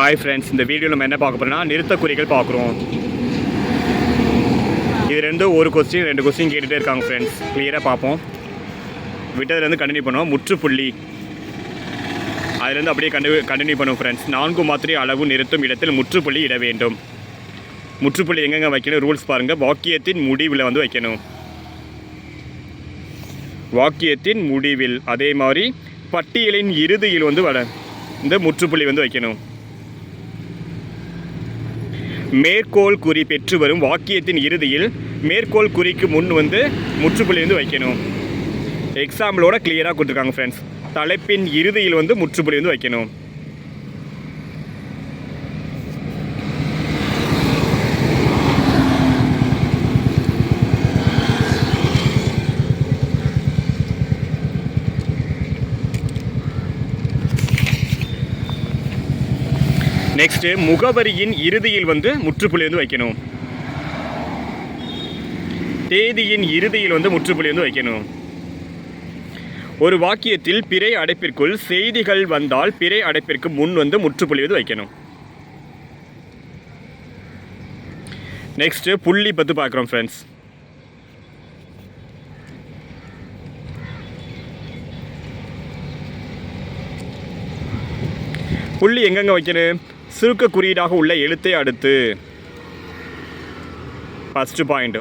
Hi friends இந்த வீடியோவில் நம்ம என்ன பார்க்க போகிறோம்னா நிறுத்தக்குறிகள் பார்க்குறோம். இது ரெண்டு ஒரு கொஸ்டின் ரெண்டு கொஸ்டின் கேட்டுகிட்டே இருக்காங்க ஃப்ரெண்ட்ஸ் கிளியராக பார்ப்போம். விட்டதுலேருந்து கண்டினியூ பண்ணுவோம். முற்றுப்புள்ளி. அதுலேருந்து அப்படியே கண்டு கண்டினியூ பண்ணுவோம் ஃப்ரெண்ட்ஸ் நான்கு மாத்திரை அளவு நிறுத்தும் இடத்தில் முற்றுப்புள்ளி இட வேண்டும். முற்றுப்புள்ளி எங்கெங்கே வைக்கணும்? ரூல்ஸ் பாருங்கள் வாக்கியத்தின் முடிவில் வந்து வைக்கணும். வாக்கியத்தின் முடிவில் அதே மாதிரி பட்டியலின் இறுதியில் வந்து வட இந்த முற்றுப்புள்ளி வந்து வைக்கணும். மேற்கோள் குறி பெற்று வரும் வாக்கியத்தின் இறுதியில் மேற்கோள் குறிக்கு முன் வந்து முற்றுப்புள்ளி வந்து வைக்கணும் எக்ஸாம்பிளோட கிளியராக கொடுத்துருக்காங்க ஃப்ரெண்ட்ஸ் தலைப்பின் இறுதியில் வந்து முற்றுப்புள்ளி வந்து வைக்கணும். நெக்ஸ்ட்டு முகவரியின் இறுதியில் வந்து முற்றுப்புள்ளி வந்து வைக்கணும். தேதியின் இறுதியில் வந்து முற்றுப்புள்ளி வந்து வைக்கணும். ஒரு வாக்கியத்தில் பிறை அடைப்பிற்குள் செய்திகள் வந்தால் பிறை அடைப்பிற்கு முன் வந்து முற்றுப்புள்ளி வந்து வைக்கணும். நெக்ஸ்ட்டு புள்ளி பத்து பார்க்குறோம் ஃப்ரெண்ட்ஸ் புள்ளி எங்கெங்க வைக்கணும்? சுருக்க குறியீடாக உள்ள எழுத்தை அடுத்து. ஃபஸ்ட்டு பாயிண்ட்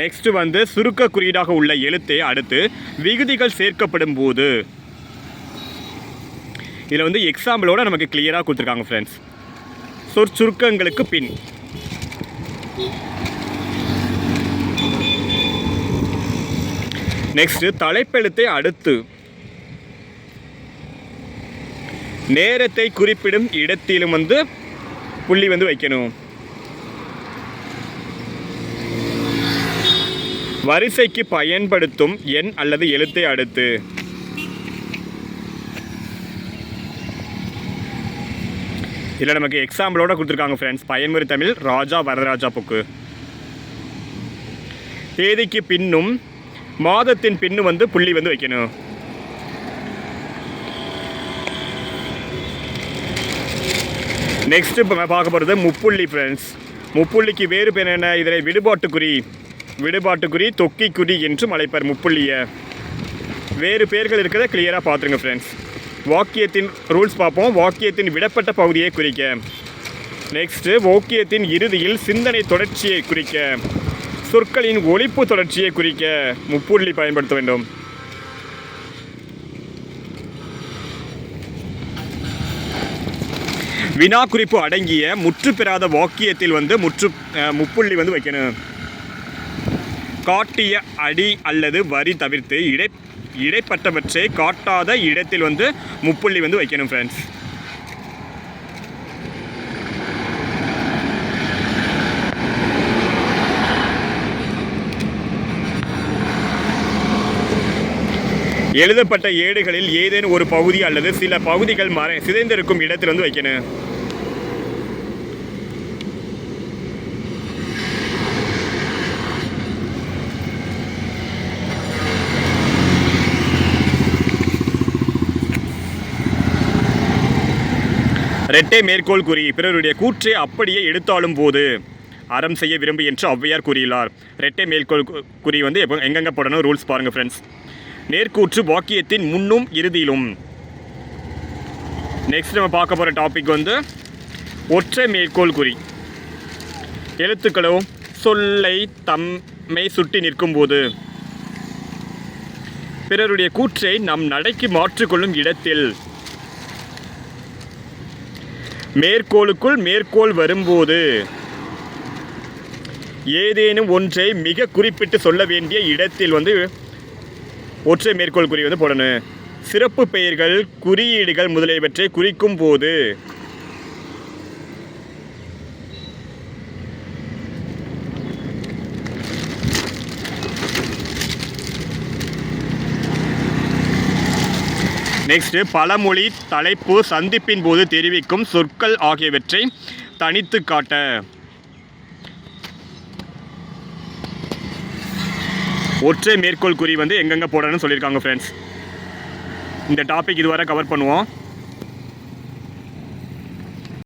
நெக்ஸ்ட்டு வந்து சுருக்க குறியீடாக உள்ள எழுத்தை அடுத்து விகுதிகள் சேர்க்கப்படும் போது. இதில் வந்து எக்ஸாம்பிளோட நமக்கு கிளியராக கொடுத்துருக்காங்க ஃப்ரெண்ட்ஸ் சொற்சுருக்கங்களுக்கு பின். நெக்ஸ்ட்டு தலைப்பெழுத்தை அடுத்து. நேரத்தை குறிப்பிடும் இடத்திலும் வந்து புள்ளி வந்து வைக்கணும். வரிசைக்கு பயன்படுத்தும் எண் அல்லது எழுத்தை அடுத்து. இதில் நமக்கு எக்ஸாம்பிளோட கொடுத்துருக்காங்க ஃப்ரெண்ட்ஸ் பயன்முறை தமிழ் ராஜா வரதராஜா புக்கு. தேதிக்கு பின்னும் மாதத்தின் பின்னும் வந்து புள்ளி வந்து வைக்கணும். நெக்ஸ்ட்டு இப்போ பார்க்க போகிறது முப்புள்ளி ஃப்ரெண்ட்ஸ் முப்புள்ளிக்கு வேறு பேர் என்ன? இதனை விடுபாட்டுக்குறி. விடுபாட்டுக்குறி தொக்கிக்குறி என்றும் அழைப்பார் முப்புள்ளியை. வேறு பேர்கள் இருக்கிறத கிளியராக பார்த்துருங்க ஃப்ரெண்ட்ஸ் வாக்கியத்தின் ரூல்ஸ் பார்ப்போம். வாக்கியத்தின் விடப்பட்ட பகுதியை குறிக்க. நெக்ஸ்ட்டு வாக்கியத்தின் இறுதியில் சிந்தனை தொடர்ச்சியை குறிக்க. சொற்களின் ஒழிப்பு தொடர்ச்சியை குறிக்க முப்புள்ளி பயன்படுத்த வேண்டும். வினா குறிப்பு அடங்கிய முற்று பெறாத வாக்கியத்தில் வந்து முற்று முப்புள்ளி வந்து வைக்கணும். காட்டிய அடி அல்லது வரி தவிர்த்து இடை இடைப்பட்டவற்றை காட்டாத இடத்தில் வந்து முப்புள்ளி வந்து வைக்கணும் ஃப்ரெண்ட்ஸ் எழுதப்பட்ட ஏடுகளில் ஏதேனும் ஒரு பகுதி அல்லது சில பகுதிகள் மறை சிதைந்திருக்கும் இடத்தில் வந்து வைக்கணும். ரெட்டை மேற்கோள் கூறி பிறருடைய கூற்றை அப்படியே எடுத்தாலும் போது. அறம் செய்ய விரும்பு என்று ஔவையார் கூறியுள்ளார். ரெட்டை மேற்கோள் குறி வந்து எப்போ எங்கெங்கே போடணும்? ரூல்ஸ் பாருங்கள் ஃப்ரெண்ட்ஸ் நேர்கூற்று வாக்கியத்தின் முன்னும் இறுதியிலும். நெக்ஸ்ட் நம்ம பார்க்க போகிற டாபிக் வந்து ஒற்றை மேற்கோள் குறி. எழுத்துக்களோ சொல்லை தம்மை சுட்டி நிற்கும்போது பிறருடைய கூற்றை நம் நடைக்கு மாற்றிக்கொள்ளும் இடத்தில். மேற்கோளுக்குள் மேற்கோள் வரும்போது ஏதேனும் ஒன்றை மிக குறிப்பிட்டு சொல்ல வேண்டிய இடத்தில் வந்து ஒற்றை மேற்கோள் குறி வந்து போடணும். சிறப்பு பெயர்கள் குறியீடுகள் முதலியவற்றை குறிக்கும் போது நெக்ஸ்ட்டு பழமொழி தலைப்பு சந்திப்பின் போது தெரிவிக்கும் சொற்கள் ஆகியவற்றை தனித்து காட்ட. ஒற்றை மேற்கோள் குறி வந்து எங்கெங்கே போடணும்னு சொல்லியிருக்காங்க ஃப்ரெண்ட்ஸ் இந்த டாபிக் இதுவரை கவர் பண்ணுவோம்.